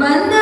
வந்த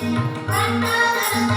கண்ணாரத்தையத்தை